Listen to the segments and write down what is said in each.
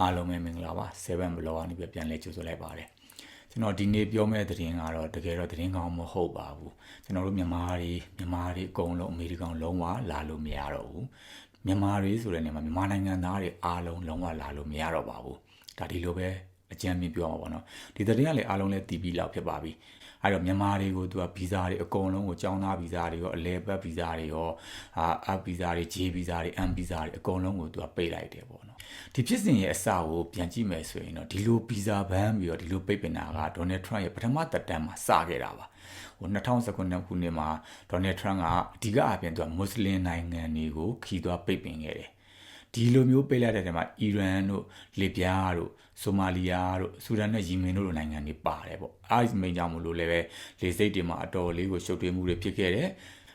အားလုံးပဲမင်္ဂလာပါ7 blog ကနေပြပြန်လဲကြိုဆိုလိုက်ပါတယ်ကျွန်တော်ဒီနေ့ပြောမယ့်သတင်းကတော့တကယ်တော့သတင်းကောင်းမဟုတ်ပါဘူးကျွန်တော်တို့မြန်မာတွေမြန်မာတွေအကုန်လုံးအမေရိကန်လုံးဝလာလို့မရတော့ဘူးမြန်မာတွေဆိုတဲ့နေရာမှာမြန်မာနိုင်ငံသားတွေအားလုံးလုံးဝလာလို့မရတော့ပါဘူးဒါဒီလိုပဲအကြံမြင်ပြောမှာပေါ့နော်ဒီသတင်းကလည်းအားလုံးလည်းတည်ပြီးလောက်ဖြစ်ပါပြီ အဲ့တော့မြန်မာတွေကိုသူကဗီဇာတွေအကုန်လုံးကိုကျောင်းသားဗီဇာတွေရောအလဲပတ်ဗီဇာတွေရောအာအဗီဇာတွေဂျေဗီဇာတွေအမ်ဗီဇာတွေအကုန်လုံးကိုသူကပိတ်လိုက်တယ်ပေါ့နော်ဒီဖြစ်စဉ်ရဲ့အစကိုပြန်ကြည့်မယ်ဆိုရင်တော့ဒီလိုဗီဇာဘန်းပြီးတော့ဒီလိုပိတ်ပင်တာကဒေါ်နယ်ထရန့်ရဲ့ပထမသက်တမ်းမှာစခဲ့တာပါဟို2019ခုနှစ်မှာဒေါ်နယ်ထရန့်ကအဓိကအပြင်သူကမွတ်စလင်နိုင်ငံတွေကိုခီးသွွားပိတ်ပင်ခဲ့တယ် ဒီလိုမျိုးပိတ်လိုက်တဲ့နေရာမှာအီရန်တို့လစ်ဗျားတို့ဆိုမာလီယာတို့ဆူဒန်နဲ့ယီမင်တို့လိုနိုင်ငံတွေပါတယ်ပေါ့အဲဒီမိန်ကြောင့်မလို့လည်းပဲလေစိတ်တွေမှာအတော်လေးကိုရှုပ်ထွေးမှုတွေဖြစ်ခဲ့တယ်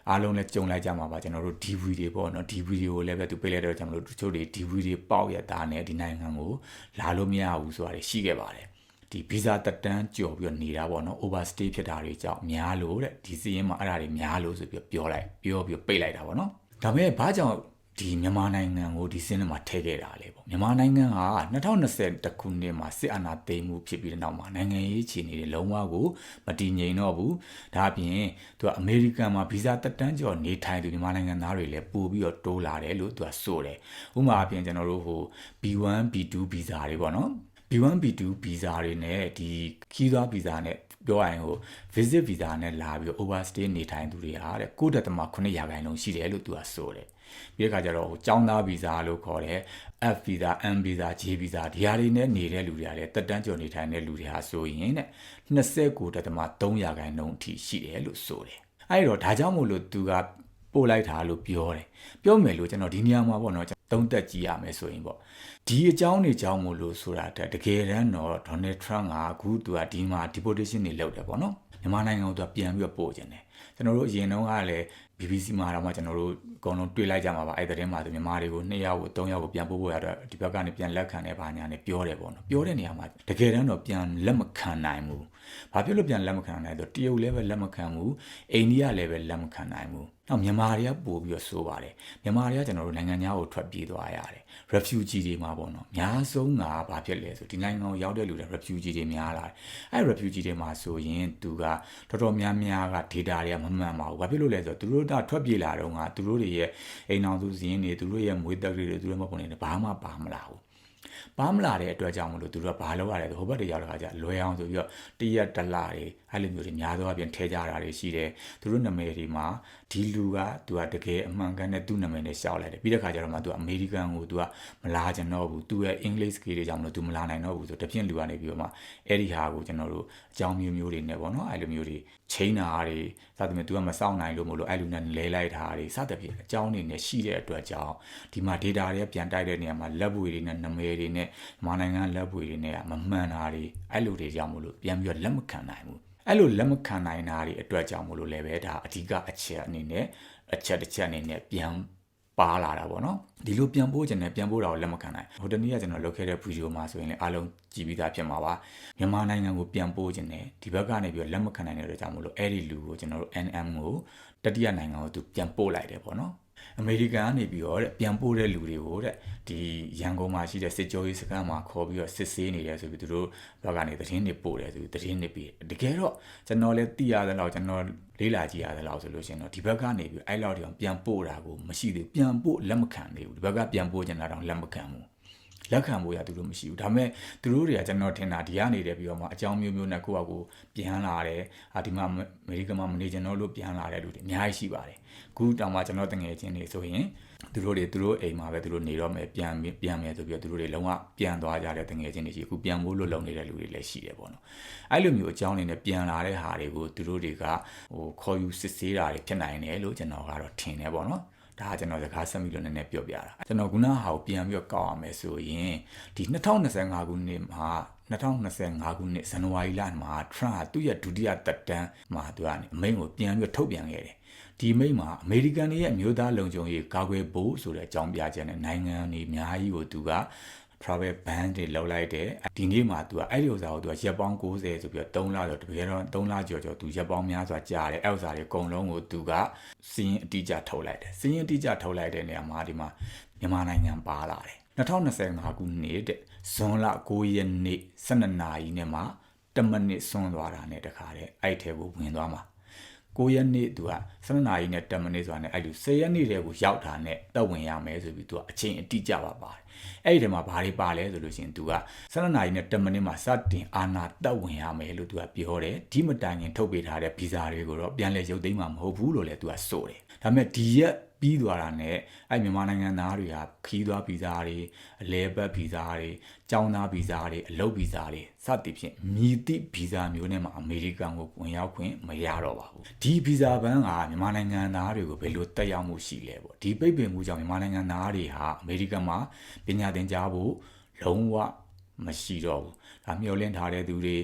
အားလုံးလည်းကြုံလိုက်ကြမှာပါကျွန်တော်တို့ DV တွေပေါ့နော် DV တွေကိုလည်းပဲသူပေးလိုက်တော့ကျွန်တော်တို့တချို့တွေ DV တွေပေါက်ရတာနဲ့ဒီနိုင်ငံကိုလာလို့မရဘူးဆိုတာရှိခဲ့ပါတယ်ဒီဗီဇာတက်တန်းကြော်ပြီးတော့နေတာပေါ့နော် overstay ဖြစ်တာတွေကြောင့်များလို့တဲ့ဒီစီးရင်မှာအဲ့ဒါတွေများလို့ဆိုပြီးပြောလိုက်ပြောပြီးပိတ်လိုက်တာပေါ့နော်ဒါပေမဲ့ဘာကြောင့် ဒီမြန်မာနိုင်ငံကိုဒီစင်းထဲမှာထည့်ခဲ့တာလေပေါ့မြန်မာနိုင်ငံက2020တခုနှစ်မှာစစ်အာဏာသိမ်းမှုဖြစ်ပြီးတဲ့နောက်မှာနိုင်ငံရေးခြေအနေတွေလုံးဝကိုမတည်ငြိမ်တော့ဘူးဒါအပြင်သူကအမေရိကန်မှာဗီဇာတက်တန်းကျော်နေထိုင်သူမြန်မာနိုင်ငံသားတွေလည်းပို့ပြီးတော့တိုးလာတယ်လို့သူကဆိုတယ်ဥပမာအပြင်ကျွန်တော်တို့ဟို B1 B2 ဗီဇာတွေပေါ့နော် B1 B2 ဗီဇာတွေနဲ့ဒီခီးသွားဗီဇာနဲ့ပြောရရင်ဟို visit visa နဲ့လာပြီး overstay နေထိုင်သူတွေဟာတဲ့9.9ရာခိုင်နှုန်းရှိတယ်လို့သူကဆိုတယ် ပြီးတဲ့အခါကျတော့ဟိုចောင်းသားဗီဇာလို့ခေါ်တယ် F visa M visa J visa ဒီဟာတွေနဲ့နေတဲ့လူတွေကလည်းတက်တန်းကျော်နေထိုင်တဲ့လူတွေဟာဆိုရင်တဲ့29.3ရာခိုင်နှုန်းအထိရှိတယ်လို့ဆိုတယ်အဲ့တော့ဒါကြောင့်မို့လို့သူကပို့လိုက်တာလို့ပြောတယ်ပြောမယ်လို့ကျွန်တော်ဒီနေရာမှာပေါ့နော်သုံးသက်ကြည့်ရမယ်ဆိုရင်ပေါ့ဒီအကြောင်းတွေကြောင့်မို့လို့ဆိုတာတကယ်တမ်းတော့ဒေါ်နယ်ထရန့်ကအခုသူကဒီမှာ deportation တွေလုပ်တယ်ပေါ့နော် မြန်မာနိုင်ငံကိုသူကပြန်ပြီးတော့ပို့ခြင်းတယ်ကျွန်တော်တို့အရင်တုန်းကလည်း BBC မှာတော့မှကျွန်တော်တို့အကုန်လုံးတွေ့လိုက်ကြမှာပါအဲ့တဲ့မှာဆိုမြန်မာတွေကို2ယောက်ကို3ယောက်ကိုပြန်ပို့ဖို့ရတော့ဒီဘက်ကနေပြန်လက်ခံတဲ့ဘာညာနဲ့ပြောတယ်ပေါ့နော်ပြောတဲ့နေရာမှာတကယ်တမ်းတော့ပြန်လက်မခံနိုင်ဘူး ဘာဖြစ်လို့ပြန်လက်မခံနိုင်လဲဆိုတရုတ်လည်းပဲလက်မခံဘူးအိန္ဒိယလည်းပဲလက်မခံနိုင်ဘူးနောက်မြန်မာတွေကပို့ပြီးတော့ဆိုးပါတယ်မြန်မာတွေကကျွန်တော်တို့နိုင်ငံသားကိုထွက်ပြေးသွားရတယ် refugee တွေမှာပေါ့နော်အများဆုံးကဘာဖြစ်လဲဆိုဒီနိုင်ငံကိုရောက်တဲ့လူတွေ refugee တွေများလာတယ်အဲ refugee တွေမှာဆိုရင်သူကတော်တော်များများက data တွေကမမှန်ပါဘူးဘာဖြစ်လို့လဲဆိုတော့သူတို့ကထွက်ပြေးလာတော့ကသူတို့တွေရဲ့အိမ်အောင်စုစည်းနေသူတို့ရဲ့မွေးတက်တွေသူတို့မပုံနေဘာမှပါမလာဘူး ပါမလာတဲ့အတွက်ကြောင့်မလို့သူတို့ကဘာလုပ်ရလဲဆိုဟိုဘက်တွေရောက်တဲ့ခါကျလွယ်အောင်ဆိုပြီးတော့တရက်တလတွေအဲ့လိုမျိုးတွေများသောအားဖြင့်ထဲကြတာတွေရှိတယ်သူတို့နာမည်တွေမှာဒီလူကသူကတကယ်အမှန်ကန်တဲ့သူ့နာမည်နဲ့ရှောက်လိုက်တယ်ပြီးတဲ့ခါကျတော့မှသူကအမေရိကန်ကိုသူကမလာကြတော့ဘူးသူရဲ့အင်္ဂလိပ် skill တွေကြောင့်မလို့သူမလာနိုင်တော့ဘူးဆိုတပြင်းလူကနေပြီးတော့မှအဲ့ဒီဟာကိုကျွန်တော်တို့အကြောင်းမျိုးမျိုးတွေနဲ့ပေါ့နော်အဲ့လိုမျိုးတွေချိန်တာတွေစသဖြင့်သူကမစောင့်နိုင်လို့မလို့အဲ့လိုနဲ့လဲလိုက်တာတွေစသဖြင့်အကြောင်းတွေနဲ့ရှိတဲ့အတွက်ကြောင့်ဒီမှာ data တွေပြန်တိုက်တဲ့နေရာမှာလက်ပွေတွေနဲ့နာမည်တွေနဲ့မြန်မာနိုင်ငံလက်ပွေတွေနဲ့မမှန်တာတွေအဲ့လိုတွေကြောင့်မလို့ပြန်ပြီးတော့လက်မခံနိုင်ဘူးအဲ့လိုလက်မခံနိုင်တာတွေအတွက်ကြောင့်မလို့လည်းပဲဒါအဓိကအချက်အနေနဲ့အချက်တစ်ချက်အနေနဲ့ပြန်ပါလာတာပေါ့နော်ဒီလိုပြန်ပို့ခြင်းနဲ့ပြန်ပို့တာကိုလက်မခံနိုင်ဟိုတနေ့ကကျွန်တော်လုပ်ခဲ့တဲ့ဗီဒီယိုမှာဆိုရင်လည်းအားလုံးကြည့်ပြီးသားဖြစ်မှာပါမြန်မာနိုင်ငံကိုပြန်ပို့ခြင်းနဲ့ဒီဘက်ကနေပြီးလက်မခံနိုင်တဲ့အတွက်ကြောင့်မလို့အဲ့ဒီလူကိုကျွန်တော်တို့ NM ကိုတတိယနိုင်ငံကိုသူပြန်ပို့လိုက်တယ်ပေါ့နော် အမေရိကန်ကနေပြီးတော့တဲ့ပြန်ပို့တဲ့လူတွေကိုတဲ့ဒီရန်ကုန်မှာရှိတဲ့စစ်ကြောရေးစခန်းမှာခေါ်ပြီးတော့စစ်ဆေးနေတယ်ဆိုပြီးသူတို့ဘက်ကနေသတင်းတွေပို့တယ်ဆိုပြီးသတင်းတွေပြီးတကယ်တော့ကျွန်တော်လည်းသိရတဲ့လောက်ကျွန်တော်လေးလာကြည့်ရတဲ့လောက်ဆိုလို့ရှိရင်တော့ဒီဘက်ကနေပြီးအဲ့လောက်တောင်ပြန်ပို့တာကိုမရှိသေးဘူးပြန်ပို့လက်မခံသေးဘူးဒီဘက်ကပြန်ပို့ကျင်တာတောင်လက်မခံဘူး လက်ခံဖို့ရသူတို့မရှိဘူးဒါပေမဲ့သူတို့တွေကကျွန်တော်ထင်တာဒီကနေတယ်ပြီးတော့မှအကြောင်းမျိုးမျိုးနဲ့ကိုယ့်အကူပြန်လာတယ်ဟာဒီမှာအမေရိကန်မှာမနေကြတော့လို့ပြန်လာတဲ့လူတွေအများကြီးရှိပါတယ်ခုတောင်မှကျွန်တော်တငယ်ချင်းတွေဆိုရင်သူတို့တွေသူတို့အိမ်မှာပဲသူတို့နေတော့မယ်ပြန်ပြန်မယ်ဆိုပြီးတော့သူတို့တွေလုံးဝပြန်သွားကြတဲ့တငယ်ချင်းတွေရှိအခုပြန်ဖို့လို့လုံနေတဲ့လူတွေလည်းရှိတယ်ပေါ့နော်အဲ့လိုမျိုးအကြောင်းတွေနဲ့ပြန်လာတဲ့ဟာတွေကိုသူတို့တွေကဟိုခေါ်ယူစစ်ဆေးတာတွေဖြစ်နိုင်တယ်လို့ကျွန်တော်ကတော့ထင်တယ်ပေါ့နော် ဒါကကျွန်တော်စကားဆက်ပြီးတော့နည်းနည်းပြောပြတာကျွန်တော်ခုနဟာကိုပြန်ပြီးတော့ကောက်ရမယ်ဆိုရင်ဒီ2025ခုနှစ်မှာ2025ခုနှစ်ဇန်နဝါရီလမှာ Trump သူ့ရဲ့ဒုတိယသက်တမ်းမှာသူကအမိန့်ကိုပြန်ပြီးထုတ်ပြန်ခဲ့တယ်ဒီမိတ်မှာအမေရိကန်တွေရဲ့အမျိုးသားလုံခြုံရေးကာကွယ်ဖို့ဆိုတဲ့အကြောင်းပြချက်နဲ့နိုင်ငံတွေအများကြီးကိုသူက travel ban တွေလောက်လိုက်တယ်ဒီနေ့မှာ तू ကအဲ့ဒီဥစ္စာကို तू ကရက်ပေါင်း90ဆိုပြီးတော့3လဆိုတကယ်တော့3လကျော်ကျော် तू ရက်ပေါင်းများစွာကြာတယ်အဲ့ဥစ္စာတွေအကုန်လုံးကို तू ကစီးရင်အတိအကျထုတ်လိုက်တယ်စီးရင်အတိအကျထုတ်လိုက်တဲ့နေရာမှာဒီမှာမြန်မာနိုင်ငံပါလာတယ် 2025ခုနှစ်တဲ့ဇွန်လ9ရက်နေ့12နာရီနဲ့မှ10မိနစ်ဆွန်းသွားတာနဲ့တခါတဲ့အဲ့ထဲကိုဝင်သွားမှာ 9ရက်နေ့သူက12နာရီနဲ့10မိနစ်ဆိုတာနဲ့အဲ့လို10ရက်နေ့တည်းကိုရောက်တာနဲ့တက်ဝင်ရမယ်ဆိုပြီးသူကအချိန်အတိအကျပါပါတယ်အဲ့ဒီထဲမှာဘာတွေပါလဲဆိုလို့ရှိရင်သူက12နာရီနဲ့10မိနစ်မှာစတင်အာနာတက်ဝင်ရမယ်လို့သူကပြောတယ်ဒီမတိုင်ခင်ထုတ်ပေးထားတဲ့ဗီဇာတွေကိုတော့ပြန်လဲရုပ်သိမ်းမှာမဟုတ်ဘူးလို့လည်းသူကဆိုတယ်ဒါပေမဲ့ဒီရက် ပြီးသွားတာနဲ့အဲ့မြန်မာနိုင်ငံသားတွေကခီးသွားဗီဇာတွေအလဲပတ်ဗီဇာတွေကျောင်းသားဗီဇာတွေအလုပ်ဗီဇာတွေစသည်ဖြင့်မြည်သည့်ဗီဇာမျိုးနဲ့မှအမေရိကန်ကိုဝင်ရောက်ခွင့်မရတော့ပါဘူးဒီဗီဇာဘန်းကမြန်မာနိုင်ငံသားတွေကိုဘယ်လိုတက်ရောက်မှုရှိလဲပေါ့ဒီပိတ်ပင်မှုကြောင့်မြန်မာနိုင်ငံသားတွေဟာအမေရိကန်မှာပညာသင်ကြားဖို့လုံးဝမရှိတော့ဘူးဒါမျှော်လင့်ထားတဲ့သူတွေ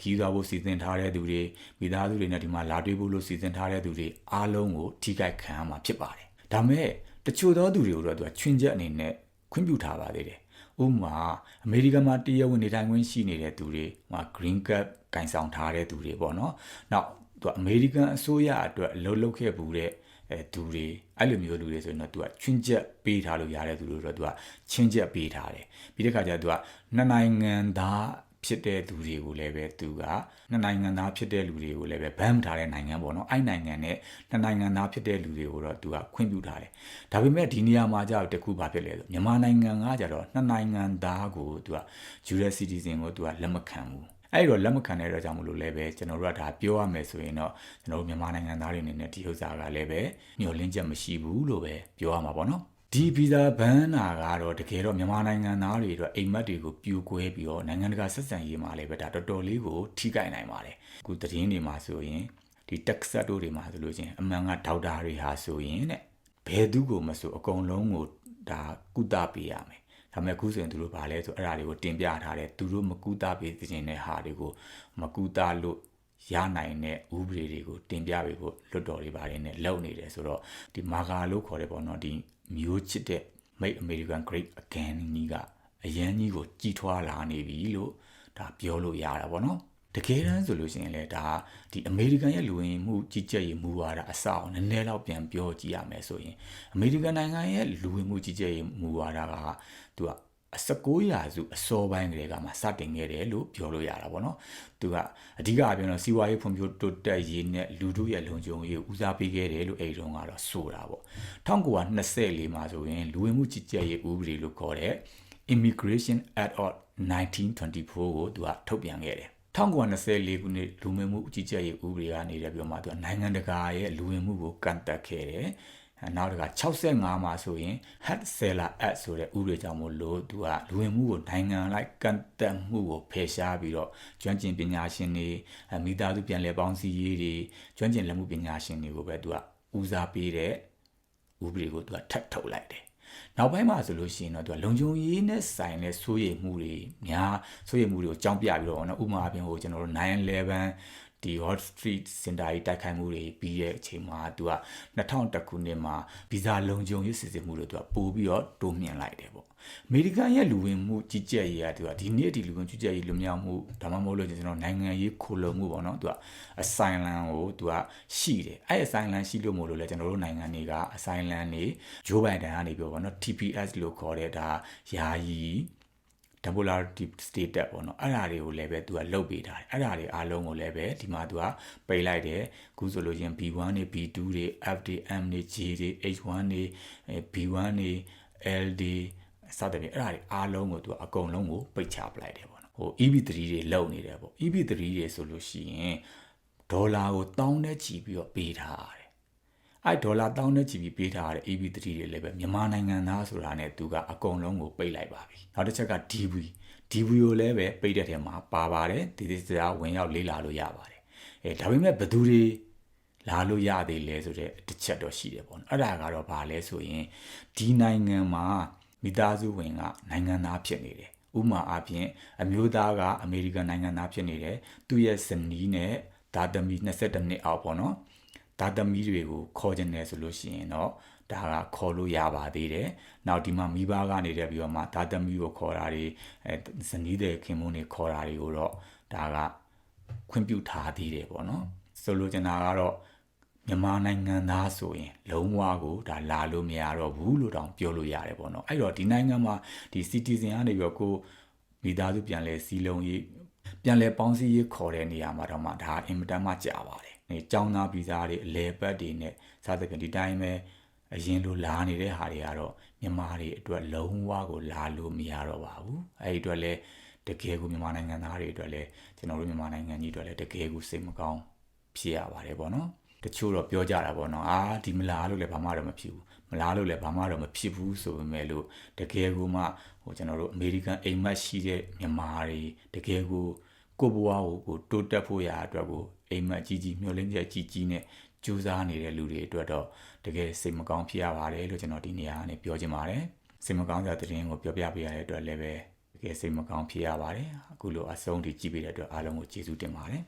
ခီးသွားဖို့စီစဉ်ထားတဲ့သူတွေမိသားစုတွေနဲ့ဒီမှာလာတွေ့ဖို့လို့စီစဉ်ထားတဲ့သူတွေအားလုံးကိုထိခိုက်ခံရမှာဖြစ်ပါတယ် ဒါမဲ့တချို့သောသူတွေကိုတော့သူကချွင်းချက်အနေနဲ့ခွင့်ပြုထားပါသေးတယ်ဥပမာအမေရိကန်မှာတရားဝင်နေထိုင်ခွင့်ရှိနေတဲ့သူတွေဟို green card ကင်ဆောင်ထားတဲ့သူတွေပေါ့နော်။နောက်သူအမေရိကန်အစိုးရအတွက်အလုပ်လုပ်ခဲ့ဘူးတဲ့အဲသူတွေအဲ့လိုမျိုးလူတွေဆိုရင်တော့သူကချွင်းချက်ပေးထားလို့ရတဲ့သူတွေတော့သူကချင်းချက်ပေးထားတယ်။ပြီးတဲ့ခါကျသူကနှစ်နိုင်ငံသား ဖြစ်တဲ့သူတွေကိုလည်းပဲသူကနှစ်နိုင်ငံသားဖြစ်တဲ့လူတွေကိုလည်းပဲဘန်းထားတဲ့နိုင်ငံပေါ့နော်အဲ့နိုင်ငံနဲ့နှစ်နိုင်ငံသားဖြစ်တဲ့လူတွေကိုတော့သူကခွင့်ပြုထားတယ်ဒါပေမဲ့ဒီနေရာမှာကြာတခုဘာဖြစ်လဲဆိုမြန်မာနိုင်ငံကကြတော့နှစ်နိုင်ငံသားကိုသူက US citizen ကိုသူကလက်မခံဘူးအဲ့တော့လက်မခံတဲ့အတွက်ကြောင့်မလို့လည်းပဲကျွန်တော်တို့ကဒါပြောရမယ်ဆိုရင်တော့ကျွန်တော်တို့မြန်မာနိုင်ငံသားတွေအနေနဲ့ဒီဥစ္စာကလည်းပဲညှို့လင်းချက်မရှိဘူးလို့ပဲပြောရမှာပေါ့နော် ဒီဗီဇာဘန်နာကတော့တကယ်တော့မြန်မာနိုင်ငံသားတွေအတွက်အိမ်မက်တွေကိုပြူကွဲပြီးတော့နိုင်ငံတကာဆက်ဆံရေးမှာလည်းပဲဒါတော်တော်လေးကိုထိခိုက်နိုင်ပါတယ်အခုသတင်းတွေမှာဆိုရင်ဒီတက်ဆတ်တို့တွေမှာဆိုလို့ချင်းအမှန်ကဒေါက်တာတွေဟာဆိုရင်တဲ့ဘယ်သူကိုမဆိုအကုန်လုံးကိုဒါကုသပေးရမယ်ဒါပေမဲ့အခုဆိုရင်သူတို့ဗာလဲဆိုအဲ့ဒါတွေကိုတင်ပြထားတယ်သူတို့မကူတာပေးခြင်းတဲ့ဟာတွေကိုမကူတာလို့ ရနိုင်တဲ့ဥပဒေတွေကိုတင်ပြပေးဖို့လွတ်တော်တွေပါတယ်နဲ့လုပ်နေတယ်ဆိုတော့ဒီမာဂါလို့ခေါ်တယ်ပေါ့နော်ဒီမျိုးချစ်တဲ့ Make American Great Again ကြီးကအရန်ကြီးကိုကြီးထွားလာနေပြီလို့ဒါပြောလို့ရတာပေါ့နော်တကယ်တမ်းဆိုလို့ရှိရင်လည်းဒါဒီအမေရိကန်ရဲ့လူဝင်မှုကြီးကြပ်ရေးမူဝါဒအဆောက်နည်းနည်းတော့ပြန်ပြောကြည့်ရမယ်ဆိုရင်အမေရိကန်နိုင်ငံရဲ့လူဝင်မှုကြီးကြပ်ရေးမူဝါဒကသူကအ 19ရာစုအစောပိုင်းကလေးကမှစတင်ခဲ့တယ်လို့ပြောလို့ရတာပေါ့နော်သူကအဓိကအပြောတော့စီးပွားရေးဖွံ့ဖြိုးတိုးတက်ရေးနဲ့လူတို့ရဲ့လုံခြုံရေးဦးစားပေးခဲ့တယ်လို့အဲ့ဒီတော့ကတော့ဆိုတာပေါ့1924မှာဆိုရင်လူဝင်မှုကြီးကြပ်ရေးဥပဒေလို့ခေါ်တဲ့ Immigration Act of 1924ကိုသူကထုတ်ပြန်ခဲ့တယ်1924ခုနှစ်လူဝင်မှုအကြီးအကျယ်ရေးဥပဒေကနေပြီးတော့မှသူကနိုင်ငံတကာရဲ့လူဝင်မှုကိုကန့်သက်ခဲ့တယ် နောက်တက65မှာဆိုရင် head seller act ဆိုတဲ့ဥပဒေကြောင့်မို့လို့သူကလူဝင်မှုကိုနိုင်ငံလိုက်ကန့်သက်မှုကိုဖယ်ရှားပြီးတော့ကျွမ်းကျင်ပညာရှင်တွေမိသားစုပြန်လည်ပေါင်းစည်းရေးတွေကျွမ်းကျင်လက်မှုပညာရှင်တွေကိုပဲသူကဦးစားပေးတဲ့ဥပဒေကိုသူကထပ်ထုတ်လိုက်တယ်နောက်ပိုင်းမှာဆိုလို့ရှိရင်တော့သူကလုံခြုံရေးနဲ့ဆိုင်တဲ့စိုးရိမ်မှုတွေများစိုးရိမ်မှုတွေကိုကြောင်းပြပြီးတော့နော်ဥပမာအပြင်ဟိုကျွန်တော်တို့911 ဒီ Wall Street Center ကြီးတိုက်ခိုက်မှုတွေပြီးတဲ့အချိန်မှာသူက2001ခုနှစ်မှာဗီဇာလုံခြုံရေးစစ်ဆေးမှုတွေသူကပို့ပြီးတော့တိုးမြှင့်လိုက်တယ်ပေါ့အမေရိကန်ရဲ့လူဝင်မှုကြီးကြပ်ရေးကသူကဒီနေ့ဒီလူဝင်ကြီးကြပ်ရေးလူမြောက်မှုဒါမှမဟုတ်လို့ကျွန်တော်နိုင်ငံရေးခိုလုံမှုပေါ့နော်သူကအဆိုင်လန်ကိုသူကရှိတယ်အဲ့အဆိုင်လန်ရှိလို့မို့လို့လဲကျွန်တော်တို့နိုင်ငံတွေကအဆိုင်လန်နေဂျိုးဘိုင်ဒန်ကနေပြောပေါ့နော် TPS လို့ခေါ်တဲ့ဒါယာယီ temporary status ပေါ့နော်အဲ့ဒါတွေကိုလည်းပဲသူကလုတ်ပေးထားတယ်အဲ့ဒါတွေအားလုံးကိုလည်းပဲဒီမှာသူကပိတ်လိုက်တယ်ခုဆိုလို့ချင်း B1 တွေ B2 တွေ FDM တွေ G တွေ H1 တွေ B1 တွေ LD စသဖြင့်အဲ့ဒါတွေအားလုံးကိုသူကအကုန်လုံးကိုပိတ်ချပလိုက်တယ်ပေါ့နော်ဟို EB3 တွေလုံနေတယ်ပေါ့ EB3 တွေဆိုလို့ရှိရင်ဒေါ်လာကိုတောင်းနဲ့ချီပြီးတော့ပေးထားတယ် အဲ့ဒေါ်လာတောင်းနဲ့ချီပြီးပေးထားတဲ့ EB3 တွေလည်းပဲမြန်မာနိုင်ငံသားဆိုတာနဲ့သူကအကုန်လုံးကိုပိတ်လိုက်ပါပြီနောက်တစ်ချက်က DV DV ကိုလည်းပဲပိတ်တဲ့ထဲမှာပါပါတယ်ဒီဒီစရာဝင်ရောက်လေးလာလို့ရပါတယ်အဲဒါပေမဲ့ဘသူတွေလာလို့ရသေးလဲဆိုတဲ့တစ်ချက်တော့ရှိတယ်ပေါ့နော်အဲ့ဒါကတော့ဘာလဲဆိုရင်ဒီနိုင်ငံမှာမိသားစုဝင်ကနိုင်ငံသားဖြစ်နေတယ်ဥမာအပြင်အမျိုးသားကအမေရိကန်နိုင်ငံသားဖြစ်နေတယ်သူ့ရဲ့ဇနီးနဲ့ဒါသမီ22နှစ်အောက်ပေါ့နော် ဒါသမီတွေကိုခေါ်ကျင်တယ်ဆိုလို့ရှိရင်တော့ဒါကခေါ်လို့ရပါသေးတယ်။နောက်ဒီမှာမိဘကနေတယ်ပြီးတော့မှဒါသမီကိုခေါ်တာတွေအဲဇနီးတဲ့ခင်မုန်းတွေခေါ်တာတွေကိုတော့ဒါကခွင့်ပြုထားသေးတယ်ပေါ့နော်။ဆိုလိုချင်တာကတော့မြန်မာနိုင်ငံသားဆိုရင် လုံးဝကိုဒါလာလို့မရတော့ဘူးလို့တောင်ပြောလို့ရတယ်ပေါ့နော်အဲ့တော့ဒီနိုင်ငံမှာဒီ citizen ကနေပြီးတော့ကိုမိသားစုပြန်လဲစီလုံးရေးပြန်လဲပေါင်းစည်းရေးခေါ်တဲ့နေရာမှာတော့မှဒါအင်မတန်မှကြာပါတယ်။ အဲចောင်းသားဗီဇာတွေအလဲပတ်တွေနဲ့စသဖြင့်ဒီတိုင်းပဲအရင်လိုလာနေတဲ့ဟာတွေကတော့မြန်မာတွေအတွက်လုံးဝကိုလာလို့မရတော့ပါဘူး။အဲဒီအတွက်လဲတကယ်ကိုမြန်မာနိုင်ငံသားတွေအတွက်လဲကျွန်တော်တို့မြန်မာနိုင်ငံကြီးအတွက်လဲတကယ်ကိုစိတ်မကောင်းဖြစ်ရပါတယ်ပေါ့နော်။တချို့တော့ပြောကြတာပေါ့နော်အာဒီမလားလို့လည်းဘာမှတော့မဖြစ်ဘူးမလားလို့လည်းဘာမှတော့မဖြစ်ဘူးဆိုပေမဲ့လို့တကယ်ကိုမှဟိုကျွန်တော်တို့အမေရိကန်အိမ်မက်ရှိတဲ့မြန်မာတွေတကယ်ကို ကိုဘွားကိုကိုတိုးတက်ဖို့ရာအတွက်ကိုအိမ်မက်ကြီးကြီးမျှော်လင့်ချက်ကြီးကြီးနဲ့ကြိုးစားနေတဲ့လူတွေအတွက်တော့တကယ်စိတ်မကောင်းဖြစ်ရပါတယ်လို့ကျွန်တော်ဒီနေရာကနေပြောချင်ပါတယ်စိတ်မကောင်းစရာသတင်းကိုပြောပြပေးရတဲ့အတွက်လည်းပဲတကယ်စိတ်မကောင်းဖြစ်ရပါတယ်အခုလိုအဆုံးထိကြည့်ပေးတဲ့အတွက်အားလုံးကိုကျေးဇူးတင်ပါတယ်